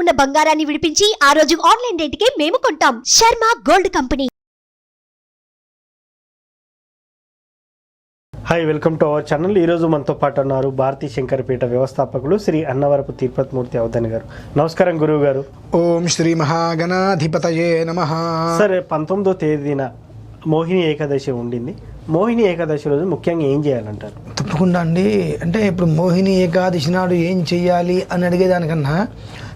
ఉన్న బంగారాన్ని విడిపించి ఆ రోజు ఆన్లైన్ రేటుకే మేము కొంటాం. Sharma gold company. Hi welcome to our channel ఈరోజు మనతో పాటు ఉన్నారు భారతీ శంకరపీఠ వ్యవస్థాపకులు శ్రీ అన్నవరపు తిరుపతిమూర్తి అవధాని గారు. నమస్కారం గురువు గారు. ఓం శ్రీ మహాగణాధిపతయే నమ. సరే పంతొమ్మిదో తేదీన మోహిని ఏకాదశి ఉండింది. మోహిని ఏకాదశి రోజు ముఖ్యంగా ఏం చేయాలంటారు? తప్పకుండా అండి. అంటే ఇప్పుడు మోహిని ఏకాదశి నాడు ఏం చెయ్యాలి అని అడిగేదానికన్నా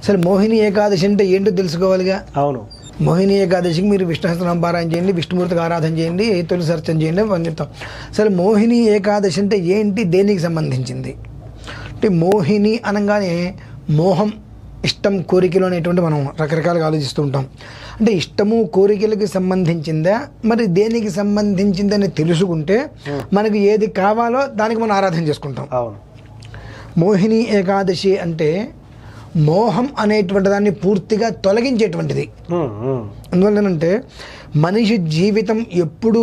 అసలు మోహిని ఏకాదశి అంటే ఏంటో తెలుసుకోవాలిగా? అవును. మోహిని ఏకాదశికి మీరు విష్ణు సహస్రనామ పారాయణ చేయండి విష్ణుమూర్తికి ఆరాధన చేయండి తులసి అర్చన చేయండి అని చెప్తాం. అసలు మోహిని ఏకాదశి అంటే ఏంటి దేనికి సంబంధించింది? అంటే మోహిని అనగానే మోహం ఇష్టం కోరికలు అనేటువంటి మనం రకరకాలుగా ఆలోచిస్తూ ఉంటాం. అంటే ఇష్టము కోరికలకి సంబంధించిందా? మరి దేనికి సంబంధించిందని తెలుసుకుంటే మనకు ఏది కావాలో దానికి మనం ఆరాధన చేసుకుంటాం. అవును. మోహిని ఏకాదశి అంటే మోహం అనేటువంటి దాన్ని పూర్తిగా తొలగించేటువంటిది అందువల్లనంటే మనిషి జీవితం ఎప్పుడు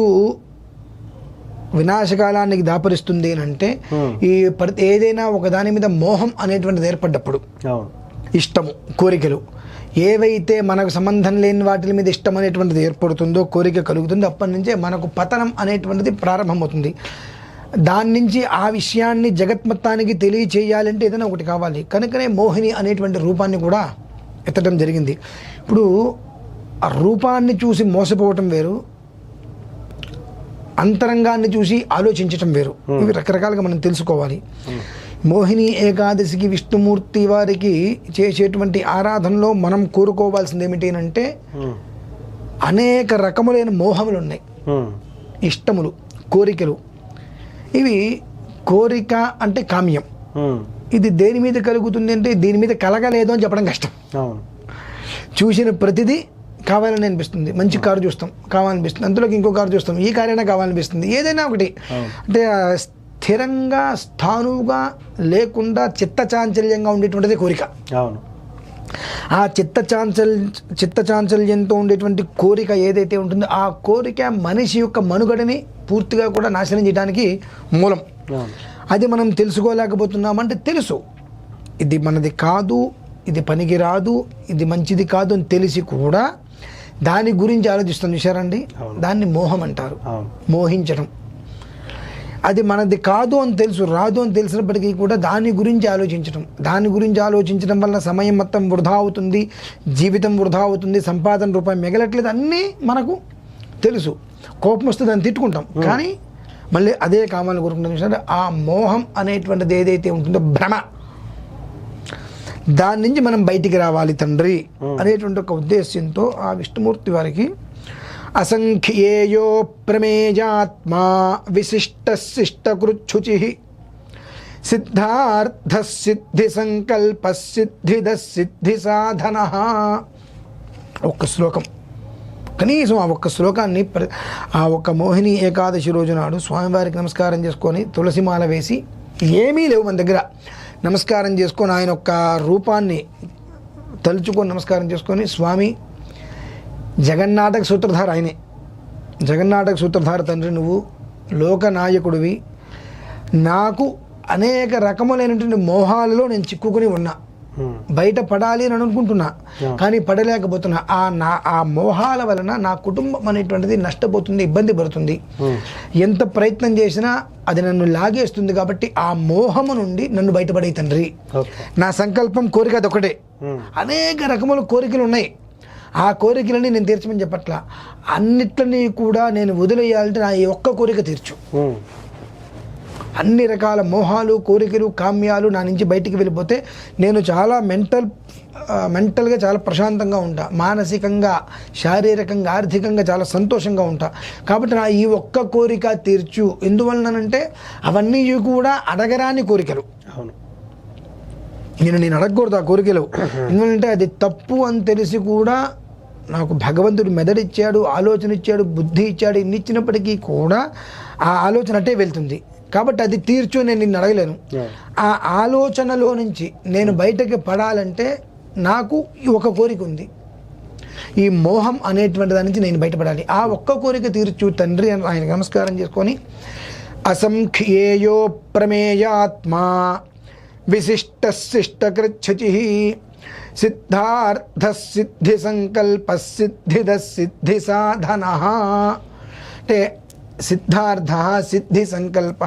వినాశకాలానికి దాపరిస్తుంది అని అంటే. ఈ ఏదైనా ఒక దాని మీద మోహం అనేటువంటిది ఏర్పడ్డప్పుడు ఇష్టము కోరికలు ఏవైతే మనకు సంబంధం లేని వాటి మీద ఇష్టం అనేటువంటిది ఏర్పడుతుందో కోరిక కలుగుతుందో అప్పటి నుంచే మనకు పతనం అనేటువంటిది ప్రారంభమవుతుంది దాని నుంచి ఆ విషయాన్ని జగత్మత్తానికి తెలియచేయాలంటే ఏదైనా ఒకటి కావాలి. కనుకనే మోహిని అనేటువంటి రూపాన్ని కూడా ఎత్తడం జరిగింది. ఇప్పుడు ఆ రూపాన్ని చూసి మోసపోవటం వేరు. అంతరంగాన్ని చూసి ఆలోచించటం వేరు. ఇవి రకరకాలుగా మనం తెలుసుకోవాలి. మోహిని ఏకాదశికి విష్ణుమూర్తి వారికి చేసేటువంటి ఆరాధనలో మనం కోరుకోవాల్సింది ఏమిటి అంటే అనేక రకములైన మోహములు ఉన్నాయి ఇష్టములు కోరికలు. ఇవి కోరిక అంటే కామ్యం. ఇది దేని మీద కలుగుతుంది అంటే దీని మీద కలగలేదు అని చెప్పడం కష్టం. చూసిన ప్రతిదీ కావాలని అనిపిస్తుంది. మంచి కారు చూస్తాం కావాలనిపిస్తుంది. అందులోకి ఇంకో కారు చూస్తాం ఈ కారైనా కావాలనిపిస్తుంది. ఏదైనా ఒకటి. అంటే స్థిరంగా స్థానువుగా లేకుండా చిత్తచాంచల్యంగా ఉండేటువంటిది కోరిక. అవును. ఆ చిత్త చాంచల్ చిత్త చాంచల్యంతో ఉండేటువంటి కోరిక ఏదైతే ఉంటుందో ఆ కోరిక మనిషి యొక్క మనుగడని పూర్తిగా కూడా నాశనం చేయడానికి మూలం. అది మనం తెలుసుకోలేకపోతున్నామంటే తెలుసు. ఇది మనది కాదు ఇది పనికి రాదు ఇది మంచిది కాదు అని తెలిసి కూడా దాని గురించి ఆలోచిస్తాం. చూసారండి. దాన్ని మోహం అంటారు. మోహించడం. అది మనది కాదు అని తెలుసు రాదు అని తెలిసినప్పటికీ కూడా దాని గురించి ఆలోచించడం. దాని గురించి ఆలోచించడం వల్ల సమయం మొత్తం వృధా అవుతుంది జీవితం వృధా అవుతుంది సంపాదన రూపాయి మిగలట్లేదు అన్నీ మనకు తెలుసు. కోపం వస్తే దాన్ని తిట్టుకుంటాం. కానీ మళ్ళీ అదే కావాలని కోరుకుంటాం ఆ మోహం అనేటువంటిది ఏదైతే ఉంటుందో భ్రమ దాని నుంచి మనం బయటికి రావాలి తండ్రి అనేటువంటి ఒక ఉద్దేశ్యంతో ఆ విష్ణుమూర్తి వారికి అసంఖ్యేయో ప్రమేయాత్మా విశిష్టశిష్టకృచ్ఛుచి. సిద్ధార్థ సిద్ధి సంకల్ప సిద్ధిద సిద్ధి సాధన ఒక్క శ్లోకం. కనీసం ఆ ఒక్క శ్లోకాన్ని ప్ర- ఆ ఒక్క మోహిని ఏకాదశి రోజు నాడు స్వామివారికి నమస్కారం చేసుకొని తులసిమాల వేసి ఏమీ లేవు మన దగ్గర. నమస్కారం చేసుకొని ఆయన యొక్క రూపాన్ని తలుచుకొని నమస్కారం చేసుకొని స్వామి జగన్నాటక సూత్రధార ఆయనే. జగన్నాటక సూత్రధార తండ్రి నువ్వు లోకనాయకుడివి నాకు అనేక రకములైనటువంటి మోహాలలో నేను చిక్కుకుని ఉన్నా. బయట పడాలి అని అనుకుంటున్నా కానీ పడలేకపోతున్నా. ఆ నా ఆ మోహాల వలన నా కుటుంబం అనేటువంటిది నష్టపోతుంది ఇబ్బంది పడుతుంది. ఎంత ప్రయత్నం చేసినా అది నన్ను లాగేస్తుంది కాబట్టి ఆ మోహము నుండి నన్ను బయటపడే తండ్రి. నా సంకల్పం కోరిక అదొకటే ఉమ్, అనేక రకముల కోరికలు ఉన్నాయి. ఆ కోరికలని నేను తీర్చమని చెప్పట్లా. అన్నిట్లని కూడా నేను వదిలేయాలంటే నా ఈ ఒక్క కోరిక తీర్చు. అన్ని రకాల మోహాలు కోరికలు కామ్యాలు నా నుంచి బయటికి వెళ్ళిపోతే నేను చాలా మెంటల్ మెంటల్గా చాలా ప్రశాంతంగా ఉంటా. మానసికంగా శారీరకంగా ఆర్థికంగా చాలా సంతోషంగా ఉంటా. కాబట్టి నా ఈ ఒక్క కోరిక తీర్చు. ఎందువలనంటే అవన్నీ కూడా అడగరాని కోరికలు. అవును. నేను నేను అడగకూడదు ఆ కోరికలు. ఎందుకంటే అది తప్పు అని తెలిసి కూడా నాకు భగవంతుడు మెదడిచ్చాడు ఆలోచన ఇచ్చాడు బుద్ధి ఇచ్చాడు ఇన్ని ఇచ్చినప్పటికీ కూడా ఆ ఆలోచన అట్టే వెళ్తుంది. కాబట్టి అది తీర్చు నేను నిన్ను అడగలేను. ఆ ఆలోచనలో నుంచి నేను బయటకి పడాలంటే నాకు ఒక కోరిక ఉంది. ఈ మోహం అనేటువంటి దాని నుంచి నేను బయటపడాలి. ఆ ఒక్క కోరిక తీర్చు తండ్రి అని ఆయన నమస్కారం చేసుకొని అసంఖ్యేయో ప్రమేయాత్మా విశిష్ట శిష్టకృచ్ఛచి సిద్ధార్థ సిద్ధి సంకల్ప సిద్ధిద సిద్ధి సాధన అంటే సిద్ధార్థ సిద్ధి సంకల్ప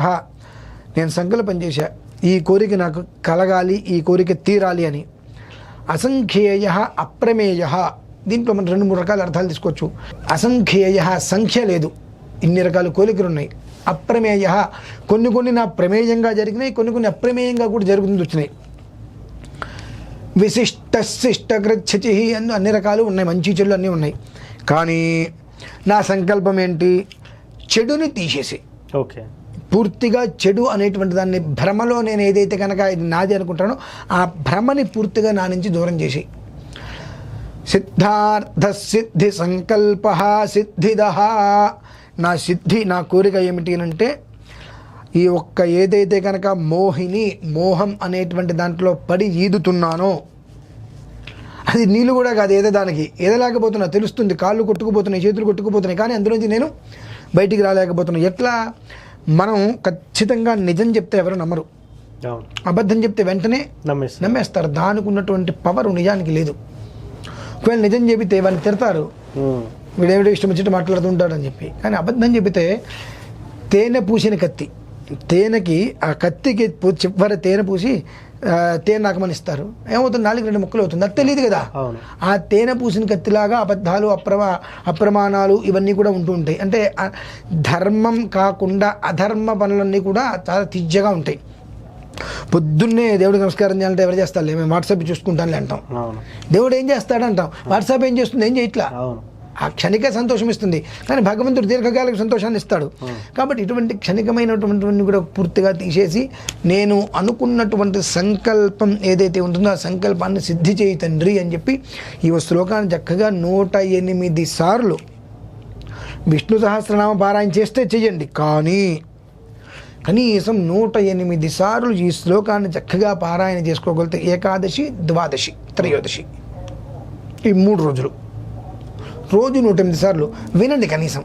నేను సంకల్పం చేశా ఈ కోరిక నాకు కలగాలి ఈ కోరిక తీరాలి అని. అసంఖ్యేయ అప్రమేయ. దీంట్లో మనం రెండు మూడు రకాల అర్థాలు తీసుకోవచ్చు. అసంఖ్యేయ సంఖ్య లేదు. ఇన్ని రకాల కోరికలు ఉన్నాయి అప్రమేయ కొన్ని కొన్ని నా ప్రమేయంగా జరిగినాయి కొన్ని కొన్ని అప్రమేయంగా కూడా జరుగుతుంది వచ్చినాయి. విశిష్ట శిష్ట కృచ్ఛచి అన్ని అన్ని రకాలు ఉన్నాయి. మంచి చెడు అన్నీ ఉన్నాయి. కానీ నా సంకల్పం ఏంటి చెడుని తీసేసి. ఓకే. పూర్తిగా చెడు అనేటువంటి దాన్ని భ్రమలో నేను ఏదైతే కనుక ఇది నాది అనుకుంటానో ఆ భ్రమని పూర్తిగా నా నుంచి దూరం చేసి. సిద్ధార్థ సిద్ధి సంకల్ప సిద్ధిద నా సిద్ధి నా కోరిక ఏమిటి అంటే ఈ ఒక్క ఏదైతే కనుక మోహిని మోహం అనేటువంటి దాంట్లో పడి ఈదుతున్నానో అది నీళ్ళు కూడా కాదు ఏదో దానికి. ఏదలేకపోతున్నా తెలుస్తుంది కాళ్ళు కొట్టుకుపోతున్నాయి చేతులు కొట్టుకుపోతున్నాయి కానీ అందులోంచి నేను బయటికి రాలేకపోతున్నా. ఎట్లా? మనం ఖచ్చితంగా నిజం చెప్తే ఎవరు నమ్మరు. అబద్ధం చెప్తే వెంటనే నమ్మేస్తారు. దానికి ఉన్నటువంటి పవర్ నిజానికి లేదు. ఒకవేళ నిజం చెబితే వాడిని తిడతారు. వీడేమిటో ఇష్టం వచ్చినట్టు మాట్లాడుతుంటాడని చెప్పి. కానీ అబద్ధం చెబితే తేనె పూసిన కత్తి. తేనెకి ఆ కత్తికి చివరి తేనె పూసి తేనె నాకమని ఇస్తారు. ఏమవుతుంది? నాలుగు రెండు ముక్కలు అవుతుంది. అది తెలియదు కదా. ఆ తేనె పూసిన కత్తిలాగా అబద్ధాలు అప్రమా అప్రమాణాలు ఇవన్నీ కూడా ఉంటూ ఉంటాయి. అంటే ధర్మం కాకుండా అధర్మ పనులన్నీ కూడా చాలా తిజ్జగా ఉంటాయి. పొద్దున్నే దేవుడికి నమస్కారం చేయాలంటే ఎవరు చేస్తారు? మేము వాట్సాప్ చూసుకుంటానులే అంటాం. దేవుడు ఏం చేస్తాడు అంటాం వాట్సాప్ ఏం చేస్తుంది? ఏం చేయట్లా? అవును. ఆ క్షణిక సంతోషం ఇస్తుంది. కానీ భగవంతుడు దీర్ఘకాలిక సంతోషాన్ని ఇస్తాడు. కాబట్టి ఇటువంటి క్షణికమైనటువంటివన్నీ కూడా పూర్తిగా తీసేసి నేను అనుకున్నటువంటి సంకల్పం ఏదైతే ఉంటుందో ఆ సంకల్పాన్ని సిద్ధి చేయి తండ్రి అని చెప్పి ఈ శ్లోకాన్ని చక్కగా నూట ఎనిమిది సార్లు విష్ణు సహస్రనామ పారాయణ చేస్తే చెయ్యండి కానీ కనీసం నూట ఎనిమిది సార్లు ఈ శ్లోకాన్ని చక్కగా పారాయణ చేసుకోగలిగితే ఏకాదశి ద్వాదశి త్రయోదశి ఈ మూడు రోజులు. రోజు నూట ఎనిమిది సార్లు వినండి కనీసం.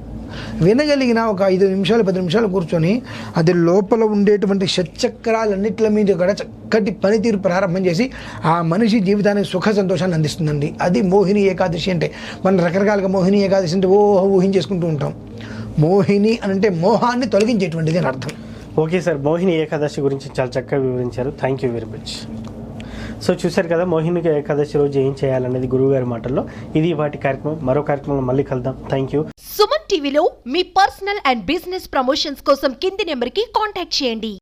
వినగలిగిన ఒక ఐదు నిమిషాలు పది నిమిషాలు కూర్చొని అది లోపల ఉండేటువంటి షట్చక్రాలన్నిట్ల మీద కూడా చక్కటి పనితీరు ప్రారంభం చేసి ఆ మనిషి జీవితానికి సుఖ సంతోషాన్ని అందిస్తుందండి. అది మోహిని ఏకాదశి అంటే. మనం రకరకాలుగా మోహిని ఏకాదశి అంటే ఓహో ఊహించేసుకుంటూ ఉంటాం. మోహిని అని అంటే మోహాన్ని తొలగించేటువంటిది అని అర్థం. ఓకే సార్ మోహిని ఏకాదశి గురించి చాలా చక్కగా వివరించారు. Thank you very much so చూశారు కదా మోహిని ఏకాదశి రోజు ఏం చేయాలనేది గురువుగారి మాటల్లో. ఇది వాటి కార్యక్రమం. మరో కార్యక్రమంలో మళ్ళీ కలుద్దాం. థ్యాంక్ యూ సుమన్ టీవీలో మీ పర్సనల్ అండ్ బిజినెస్ ప్రమోషన్స్ కోసం కింది నెంబర్కి కాంటాక్ట్ చేయండి.